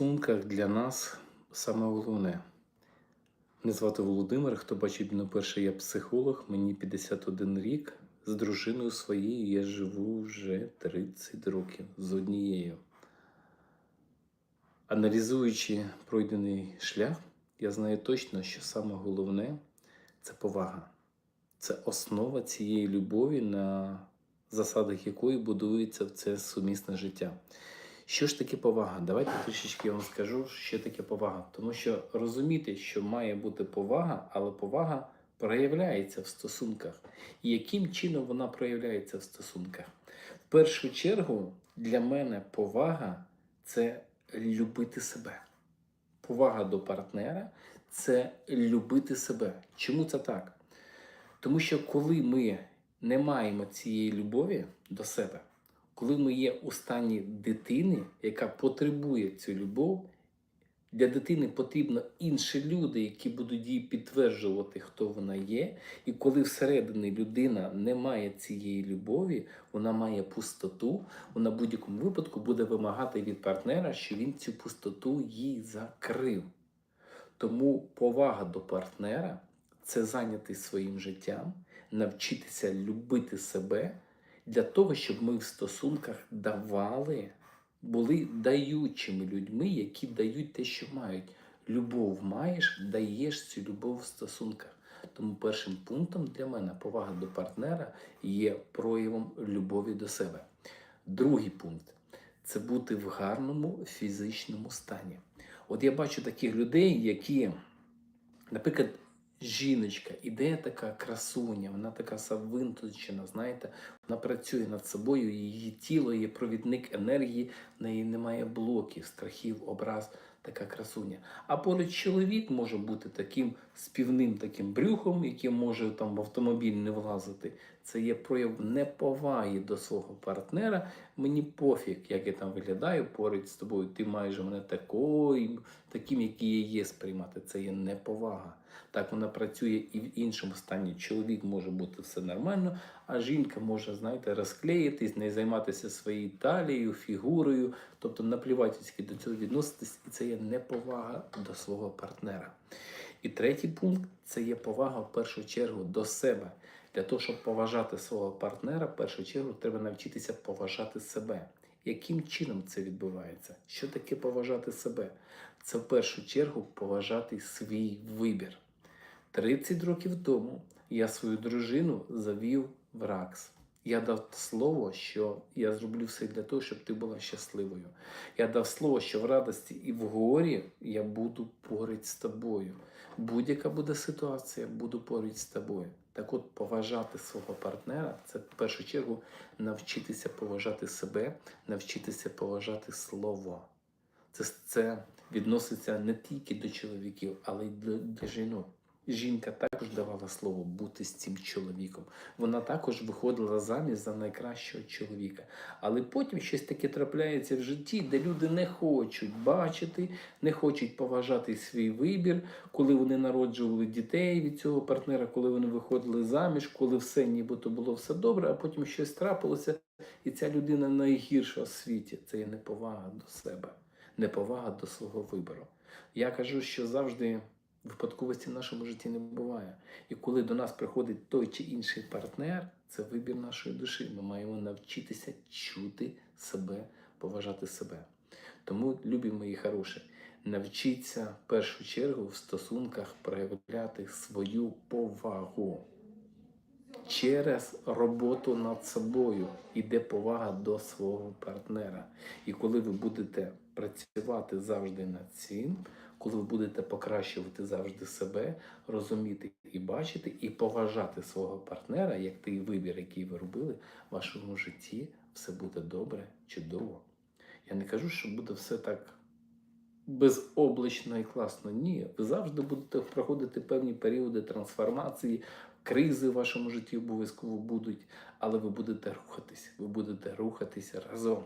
стосунках для нас саме головне. Мене звати Володимир. Хто бачить мене перше, я психолог, мені 51 рік. З дружиною своєю я живу вже 30 років з однією. Аналізуючи пройдений шлях, я знаю точно, що саме головне це повага. Це основа цієї любові, на засадах якої будується це сумісне життя. Що ж таке повага? Давайте трішечки вам скажу, що таке повага. Тому що розуміти, що має бути повага, але повага проявляється в стосунках. І яким чином вона проявляється в стосунках? В першу чергу, для мене повага це любити себе. Повага до партнера це любити себе. Чому це так? Тому що коли ми не маємо цієї любові до себе, коли ми є у стані дитини, яка потребує цю любов, для дитини потрібно інші люди, які будуть їй підтверджувати, хто вона є. І коли всередині людина не має цієї любові, вона має пустоту, вона в будь-якому випадку буде вимагати від партнера, що він цю пустоту їй закрив. Тому повага до партнера це зайнятися своїм життям, навчитися любити себе для того, щоб ми в стосунках давали, були даючими людьми, які дають те, що мають. Любов маєш, даєш цю любов в стосунках. Тому першим пунктом для мене повага до партнера є проявом любові до себе. Другий пункт це бути в гарному фізичному стані. От я бачу таких людей, які, наприклад, жіночка, іде така красуня, вона така савинточена, знаєте, вона працює над собою, її тіло є провідник енергії, в неї немає блоків, страхів, образ, така красуня. А поруч чоловік може бути таким співним таким брюхом, яким може там в автомобіль не влазити. Це є прояв неповаги до свого партнера. Мені пофіг, як я там виглядаю поруч з тобою. Ти маєш мене такою, таким, який я є, сприймати. Це є неповага. Так вона працює і в іншому стані. Чоловік може бути все нормально, а жінка може, знаєте, розклеїтись, не займатися своєю талією, фігурою, тобто наплівательськи до цього відноситись, і це є неповага до свого партнера. І третій пункт це є повага в першу чергу до себе. Для того, щоб поважати свого партнера, в першу чергу треба навчитися поважати себе. Яким чином це відбувається? Що таке поважати себе? Це в першу чергу поважати свій вибір. 30 років тому я свою дружину завів в РАКС. Я дав слово, що я зроблю все для того, щоб ти була щасливою. Я дав слово, що в радості і в горі я буду поруч з тобою. Будь-яка буде ситуація, буду поруч з тобою. Так от, поважати свого партнера це в першу чергу навчитися поважати себе, навчитися поважати слово. Це, це відноситься не тільки до чоловіків, але й до, до жінок. Жінка також давала слово бути з цим чоловіком. Вона також виходила замість за найкращого чоловіка. Але потім щось таке трапляється в житті, де люди не хочуть бачити, не хочуть поважати свій вибір, коли вони народжували дітей від цього партнера, коли вони виходили заміж, коли все нібито було все добре, а потім щось трапилося, і ця людина найгірша в світі. Це є неповага до себе, неповага до свого вибору. Я кажу, що завжди. Випадковості в нашому житті не буває. І коли до нас приходить той чи інший партнер, це вибір нашої душі. Ми маємо навчитися чути себе, поважати себе. Тому, любі мої хороші, навчіться в першу чергу в стосунках проявляти свою повагу. Через роботу над собою іде повага до свого партнера. І коли ви будете працювати завжди над цим, коли ви будете покращувати завжди себе, розуміти і бачити, і поважати свого партнера, як той вибір, який ви робили в вашому житті, все буде добре, чудово. Я не кажу, що буде все так безоблачно і класно. Ні, ви завжди будете проходити певні періоди трансформації, кризи в вашому житті обов'язково будуть, але ви будете рухатись, ви будете рухатися разом.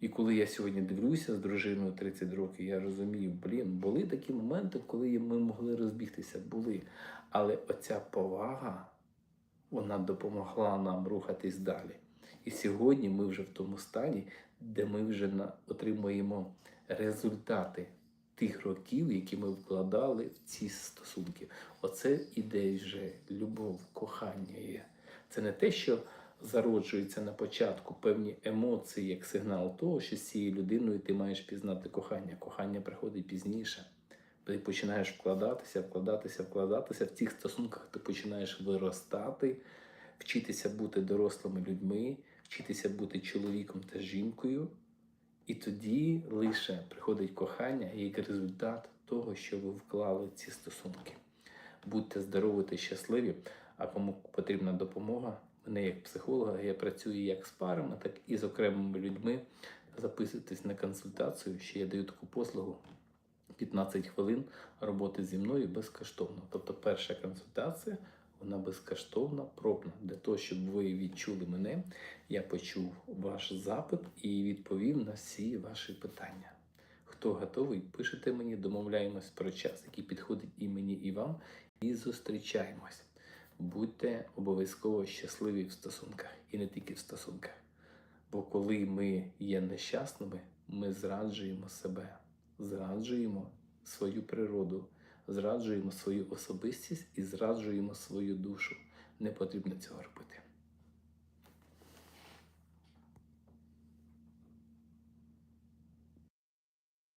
І коли я сьогодні дивлюся з дружиною 30 років, я розумію, блін, були такі моменти, коли ми могли розбігтися, були. Але оця повага, вона допомогла нам рухатись далі. І сьогодні ми вже в тому стані, де ми вже отримуємо результати тих років, які ми вкладали в ці стосунки. Оце іде вже любов, кохання є. Це не те, що зароджується на початку певні емоції, як сигнал того, що з цією людиною ти маєш пізнати кохання. Кохання приходить пізніше. Ти починаєш вкладатися, вкладатися, вкладатися. В цих стосунках ти починаєш виростати, вчитися бути дорослими людьми, вчитися бути чоловіком та жінкою. І тоді лише приходить кохання як результат того, що ви вклали ці стосунки. Будьте здорові та щасливі, а кому потрібна допомога, мене як психолога, я працюю як з парами, так і з окремими людьми. Записуйтесь на консультацію, що я даю таку послугу 15 хвилин роботи зі мною безкоштовно. Тобто перша консультація вона безкоштовна, пробна для того, щоб ви відчули мене. Я почув ваш запит і відповів на всі ваші питання. Хто готовий, пишете мені, домовляємось про час, який підходить і мені, і вам, і зустрічаємось. Будьте обов'язково щасливі в стосунках і не тільки в стосунках. Бо коли ми є нещасними, ми зраджуємо себе, зраджуємо свою природу, зраджуємо свою особистість і зраджуємо свою душу. Не потрібно цього робити.